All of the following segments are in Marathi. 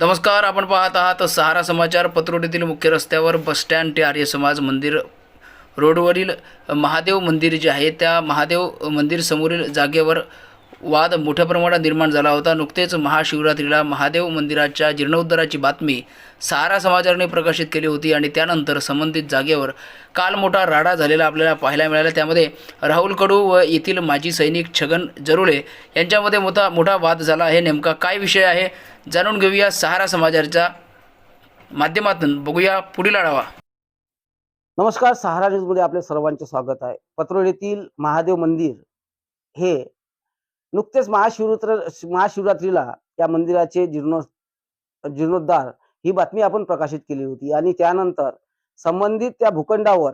नमस्कार आपण पाहत आहात सहारा समाचार. पत्रोटीतील मुख्य रस्त्यावर बसस्टँड ते आर्य समाज मंदिर रोडवरील महादेव मंदिर जे आहे त्या महादेव मंदिर समोरील जागेवर वाद मोठ्या प्रमाणात निर्माण झाला होता. नुकतेच महाशिवरात्रीला महादेव मंदिराच्या जीर्णोद्धाराची बातमी सहारा समाचाराने प्रकाशित केली होती आणि त्यानंतर संबंधित जागेवर काल मोठा राडा झालेला आपल्याला पाहायला मिळाला. त्यामध्ये राहुल कडू व येथील माजी सैनिक छगन जरुळे यांच्यामध्ये मोठा मोठा वाद झाला आहे. नेमका काय विषय आहे? जाणून घेऊया सहारा समाचारच्या माध्यमातून. बघूया पुढील आढावा. नमस्कार. सहारा न्यूजमध्ये आपले सर्वांचे स्वागत आहे. पत्रोळीतील महादेव मंदिर हे नुकतेच महाशिवरात्र महाशिवरात्रीला या मंदिराचे जीर्णो जीर्णोद्धार ही बातमी आपण प्रकाशित केली होती. आणि त्यानंतर संबंधित त्या भूखंडावर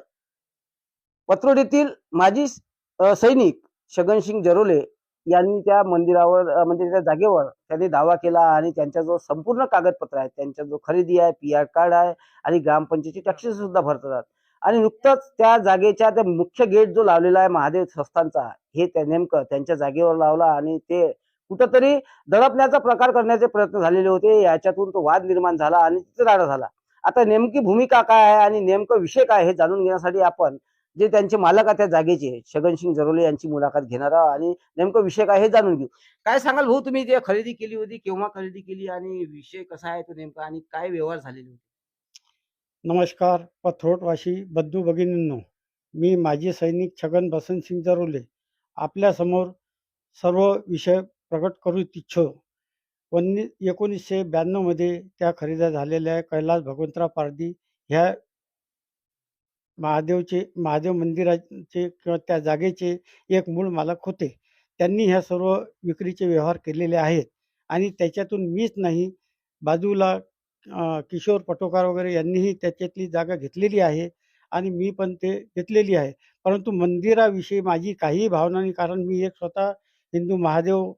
पत्रोडीतील माजी सैनिक छगनसिंग जरोले यांनी त्या मंदिरावर म्हणजे त्या जागेवर त्यांनी दावा केला आणि त्यांचा जो संपूर्ण कागदपत्र आहे त्यांचा जो खरेदी आहे पी आर कार्ड आहे आणि ग्रामपंचायती टॅक्सी सुद्धा भरतात. आणि नुकतंच त्या जागेच्या त्या मुख्य गेट जो लावलेला आहे महादेव संस्थांचा हे त्या नेमकं त्यांच्या जागेवर लावला आणि ते कुठंतरी दडपण्याचा प्रकार करण्याचे प्रयत्न झालेले होते. याच्यातून तो वाद निर्माण झाला आणि तिथे राडा झाला. आता नेमकी भूमिका काय आहे आणि नेमकं विषय काय हे जाणून घेण्यासाठी आपण जे त्यांचे मालक आहे त्या जागेचे छगनसिंग जरोले यांची मुलाखत घेणार आहोत आणि नेमकं विषय काय हे जाणून घेऊ. काय सांगाल भाऊ तुम्ही जे खरेदी केली होती केव्हा खरेदी केली आणि विषय कसा आहे तो नेमका आणि काय व्यवहार झालेले होते? नमस्कार पथरोटवाशी बद्दू भगिनींनो. मी माजी सैनिक छगन बसंतसिंग जरोले आपल्यासमोर सर्व विषय प्रकट करू इच्छो वन्नी एकोणीसशे ब्याण्णवमध्ये त्या खरेदी झालेल्या कैलास भगवंतराव पारदी ह्या महादेवचे महादेव मंदिराचे किंवा त्या जागेचे एक मूळ मालक होते. त्यांनी ह्या सर्व विक्रीचे व्यवहार केलेले आहेत आणि त्याच्यातून मीच नाही बाजूला किशोर पटोकार वगैरे यांनीही त्याच्यातली जागा घेतलेली आहे आणि मी पण ते घेतलेली आहे. परंतु मंदिराविषयी माझी काहीही भावना नाही. कारण मी एक स्वतः हिंदू महादेव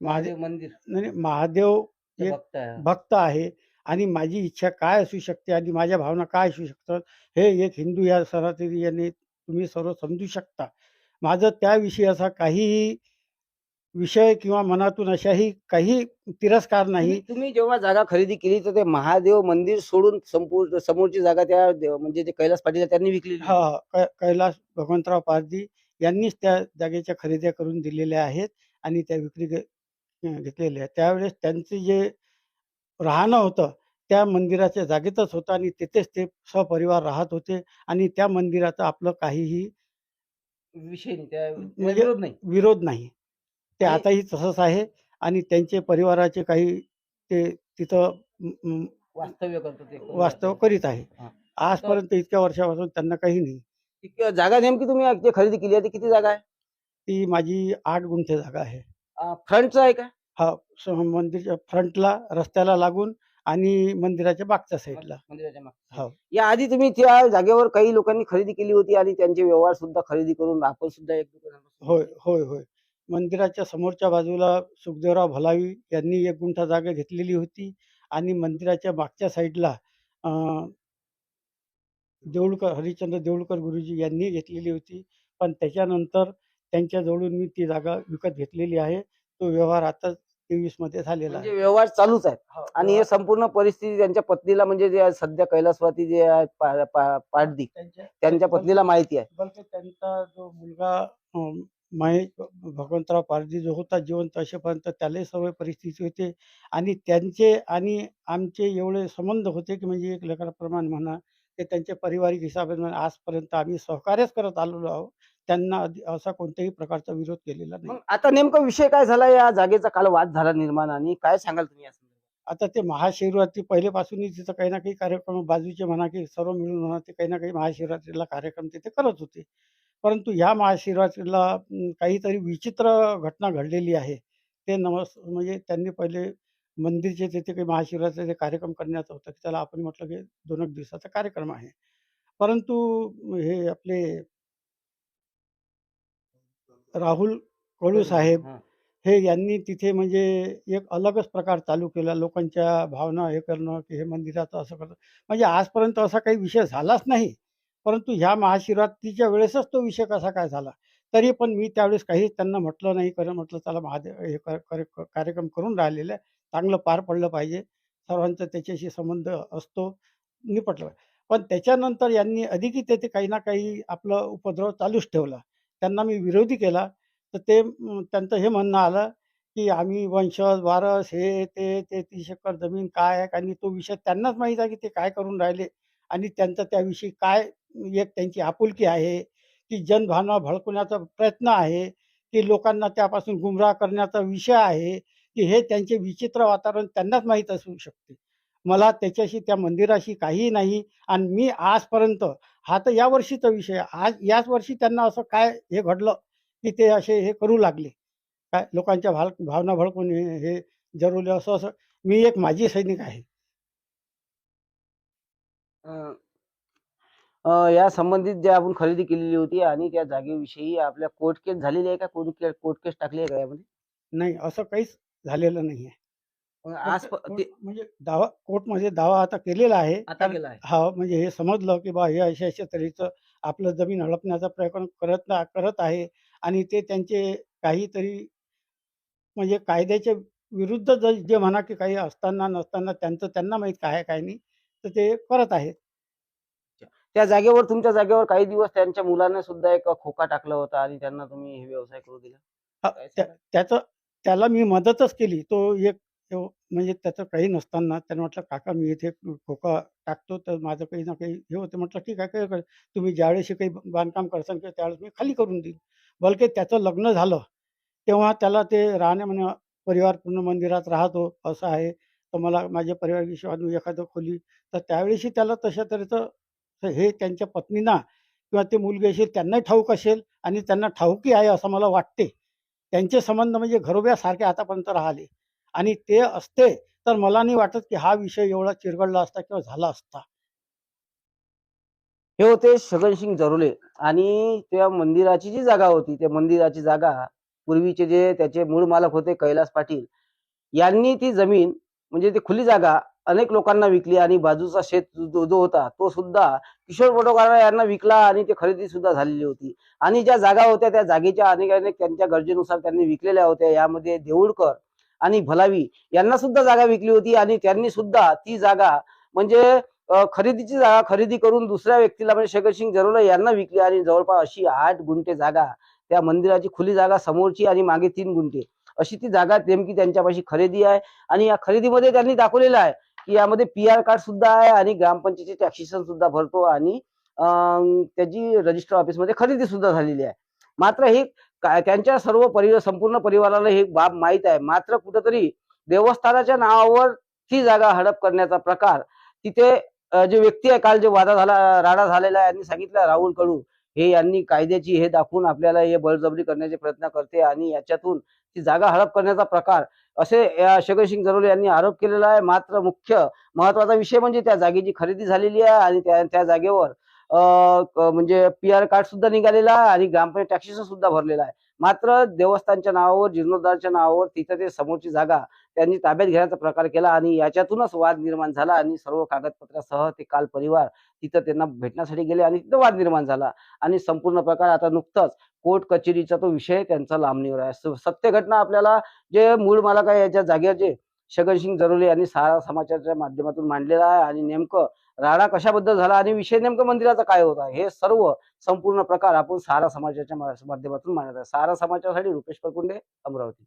महादेव मंदिर. नाही, महादेव एक भक्त आहे. भक्त आहे आणि माझी इच्छा काय असू शकते आणि माझ्या भावना काय असू शकतात हे एक हिंदू या सरासरी याने तुम्ही सर्व समजू शकता. माझं त्याविषयी असा काहीही विषय किंवा मनातून अशाही काही तिरस्कार नाही तुम्ही- जेव्हा जागा खरेदी केली तर ते महादेव मंदिर सोडून संपूर्ण समोरची जागा त्या देव- म्हणजे ते कैलास पाटील त्यांनी विकली हा कै कैलास भगवंतराव पारधी यांनीच त्या जागेच्या खरेद्या करून दिलेल्या आहेत आणि त्या विक्री घे- अं, घेतलेल्या आहेत. त्यावेळेस त्यांचे जे राहणं होतं त्या मंदिराच्या जागेतच होतं आणि तिथेच ते सपरिवार राहत होते आणि त्या मंदिराचं आपलं काहीही विषय नाही त्या त्या म्हणजे- विरोध नाही. विरोध नाही. ते आताही तसंच आहे आणि त्यांचे परिवाराचे काही ते तिथं वास्तव्य करतो ते वास्तव करीत आहे. आजपर्यंत इतक्या वर्षापासून त्यांना काही नाही. जागा नेमकी तुम्ही जे खरेदी केली आहे ती किती जागा आहे? ती माझी आठ गुंठे जागा आहे. फ्रंटचं आहे का? हा मंदिरच्या फ्रंटला रस्त्याला लागून आणि मंदिराच्या मागच्या साईडला. मंदिराच्या मागे हो. या आधी तुम्ही त्या जागेवर काही लोकांनी खरेदी केली होती आणि त्यांचे व्यवहार सुद्धा खरेदी करून आपण सुद्धा एक होय होय होय. मंदिराच्या समोरच्या बाजूला सुखदेवराव भलावी यांनी एक गुंठा जागा घेतलेली होती आणि मंदिराच्या मागच्या साईडला अं, देऊळकर हरिश्चंद्र देऊळकर गुरुजी यांनी घेतलेली होती. पण त्याच्यानंतर त्यांच्याजवळून मी ती जागा विकत घेतलेली आहे. तो व्यवहार आता तेवीसमध्ये झालेला म्हणजे आहे. व्यवहार चालूच आहे हो, आणि हे संपूर्ण परिस्थिती त्यांच्या पत्नीला म्हणजे जे सध्या कैलासवाती जे आहे पा- पा- पाटदी त्यांच्या पत्नीला माहिती आहे. त्यांचा जो मुलगा महेश भगवंतराव पारधी जो होता जिवंत असेपर्यंत त्यालाही सर्व परिस्थिती होते. आणि त्यांचे आणि आमचे एवढे संबंध होते की म्हणजे एक लेकराप्रमाणे म्हणा ते त्यांचे पारिवारिक हिसाबाने आजपर्यंत आम्ही सहकार्यच करत आलेलो आहोत. त्यांना असा कोणत्याही प्रकारचा विरोध केलेला नाही. आता नेमका विषय काय झाला या जागेचा काल वाद झाला निर्माण आणि काय सांगाल तुम्ही? आता ते महाशिवरात्री पहिलेपासूनही तिथं काही ना काही कार्यक्रम बाजूचे म्हणा की सर्व मिळून म्हणा ते काही ना काही महाशिवरात्रीला कार्यक्रम तिथे करत होते. परंतु ह्या महाशिवरात्रीला काहीतरी विचित्र घटना घडलेली आहे. ते नमस् म्हणजे त्यांनी पहिले मंदिरचे तिथे काही महाशिवरात्रीचे कार्यक्रम करण्याचा होता की त्याला आपण म्हटलं की दोन एक दिवसाचा कार्यक्रम आहे. परंतु हे आपले राहुल कळू साहेब हा. हे यांनी तिथे म्हणजे एक अलगच प्रकार चालू केला. लोकांच्या भावना हे करणं की हे मंदिराचं असं करणं. म्हणजे आजपर्यंत असा काही विषय झालाच नाही. परंतु ह्या महाशिवरात्रीच्या वेळेसच तो विषय कसा काय झाला? तरी पण मी त्यावेळेस काहीच त्यांना म्हटलं नाही कारण म्हटलं चला महादेव हे कर- कार्यक्रम करून राहिलेलं आहे. चांगलं पार पडलं पाहिजे. सर्वांचा त्याच्याशी संबंध असतो निपटलं. पण त्याच्यानंतर यांनी अधिकही तेथे काही ना काही आपलं उपद्रव चालूच ठेवला. त्यांना मी विरोधी केला. तर ते त्यांचं हे म्हणणं आलं की आम्ही वंशज वारस हे ते ते तीस एकर जमीन काय आहे? आणि तो विषय त्यांनाच माहीत आहे की ते काय करून राहिले? आणि त्यांचं त्याविषयी काय एक त्यांची आपुलकी आहे की जनभावना भडकवण्याचा प्रयत्न आहे की लोकांना त्यापासून गुमराह करण्याचा विषय आहे की हे त्यांचे विचित्र वातावरण त्यांनाच माहीत असू शकते. मला त्याच्याशी त्या मंदिराशी काहीही नाही आणि मी आजपर्यंत हा तर या वर्षीचा विषय आज याच वर्षी त्यांना असं काय हे घडलं की ते असे हे करू लागले. काय लोकांच्या भाल भावना भडकून हे हे असं असं मी एक माजी सैनिक आहे. या संबंधित जे आपण खरेदी केलेली होती आणि त्या जागेविषयी आपल्या कोर्ट केस झालेली आहे का? कोर्ट केस कोर्ट केस टाकली आहे का यामध्ये? नाही असं काहीच झालेलं नाही मग आज प- फक्त ते कोर्ट- म्हणजे दावा कोर्टमध्ये दावा आता केलेला आहे. आता कारण- केला आहे. हा म्हणजे हे समजलं की बा हे अशा अशा तऱ्हेचं आपलं जमीन हडपण्याचा प्रयत्न करत ना- करत आहे आणि ते त्यांचे काहीतरी म्हणजे कायद्याच्या विरुद्ध ज जे म्हणा की काही असताना नसताना त्यांचं त्यांना माहीत काय आहे काय नाही तर ते करत आहेत. त्या जागेवर तुमच्या जागेवर काही दिवस त्यांच्या मुलाने सुद्धा एक खोका टाकला होता आणि त्यांना तुम्ही हे व्यवसाय करू दिला? त्याचं त्याला मी मदतच केली. तो एक म्हणजे त्याचं काही नसताना त्यानं म्हटलं काका मी इथे खोका टाकतो तर माझं काही ना काही हे होतं. म्हटलं ठीक आहे काय तुम्ही ज्यावेळेस काही बांधकाम करसान किंवा त्यावेळेस मी खाली करून देईन. बलके त्याचं लग्न झालं तेव्हा त्याला ते राहणे म्हणे परिवार पूर्ण मंदिरात राहतो असं आहे. तर मला माझ्या परिवाराविषयी एखादं खोली. तर त्यावेळेसही त्याला तशा तऱ्हेचं तर हे त्यांच्या पत्नींना किंवा ते मुलगी असेल त्यांनाही ठाऊक असेल आणि त्यांना ठाऊकी आहे असं मला वाटते. त्यांचे संबंध म्हणजे घरोब्यासारखे आतापर्यंत राहिले. आणि ते असते तर मला नाही वाटत की हा विषय एवढा चिरगडला असता किंवा झाला असता. हे होते छगनसिंग जरुले आणि त्या मंदिराची जी जागा होती त्या मंदिराची जागा पूर्वीचे जे त्याचे मूळ मालक होते कैलास पाटील यांनी ती जमीन म्हणजे ती खुली जागा अनेक लोकांना विकली आणि बाजूचा शेत जो जो होता तो सुद्धा किशोर बडोगारा यांना विकला आणि ते खरेदी सुद्धा झालेली होती. आणि ज्या जागा होत्या त्या जागेच्या अनेक अनेक त्यांच्या गरजेनुसार त्यांनी विकलेल्या होत्या. यामध्ये देऊळकर आणि भलावी यांना सुद्धा जागा विकली होती आणि त्यांनी सुद्धा ती जागा म्हणजे खरेदीची जागा खरेदी करून दुसऱ्या व्यक्तीला म्हणजे शेखरसिंग जरोला यांना विकली आणि जवळपास अशी आठ गुंठे जागा त्या मंदिराची खुली जागा समोरची आणि मागे तीन गुंठे. अशी ती जागा नेमकी त्यांच्यापाशी खरेदी आहे आणि या खरेदीमध्ये त्यांनी दाखवलेलं आहे. की यामध्ये पी आर कार्ड सुद्धा आहे आणि ग्रामपंचायतीचे टॅक्सेशन सुद्धा भरतो आणि त्याची रजिस्टर ऑफिसमध्ये खरेदी सुद्धा झालेली आहे. मात्र हे काय- त्यांच्या सर्व परिवार संपूर्ण परिवाराला हे बाब माहीत आहे. मात्र कुठंतरी देवस्थानाच्या नावावर ती जागा हडप करण्याचा प्रकार तिथे जे व्यक्ती आहे काल जे वादा झाला राडा झालेला आहे यांनी सांगितलं राहुल कडू. हे यांनी कायद्याची हे दाखवून आपल्याला हे बळजबरी करण्याचे प्रयत्न करते आणि याच्यातून ती जागा हडप करण्याचा प्रकार असे या सिंग जरोले यांनी आरोप केलेला आहे. मात्र मुख्य महत्त्वाचा विषय म्हणजे त्या जागेची खरेदी झालेली आहे आणि त्या त्या जागेवर म्हणजे पी आर कार्ड सुद्धा निघालेला आहे आणि ग्रामपंचायत टॅक्सेशन सुद्धा भरलेला आहे. मात्र देवस्थानच्या नावावर जीर्णोद्धारच्या नावावर तिथं ते समोरची जागा त्यांनी ताब्यात घेण्याचा प्रकार केला आणि याच्यातूनच वाद निर्माण झाला आणि सर्व कागदपत्रासह ते काल परिवार तिथं त्यांना भेटण्यासाठी गेले आणि तिथं वाद निर्माण झाला. आणि संपूर्ण प्रकार आता नुकताच कोर्ट कचेरीचा तो विषय त्यांचा लांबणीवर आहे. स- सत्य घटना आपल्याला जे मूळ मालक आहे याच्या जागेवर जे शगनसिंग जरोले यांनी सारा समाचारच्या माध्यमातून मांडलेला आहे आणि नेमकं राडा कशाबद्दल झाला आणि विषय नेमकं मंदिराचा काय होता? हे सर्व संपूर्ण प्रकार आपण सारा समाजाच्या माध्यमातून मांडत आहे सारा समाजासाठी रुपेश परकुंडे अमरावती.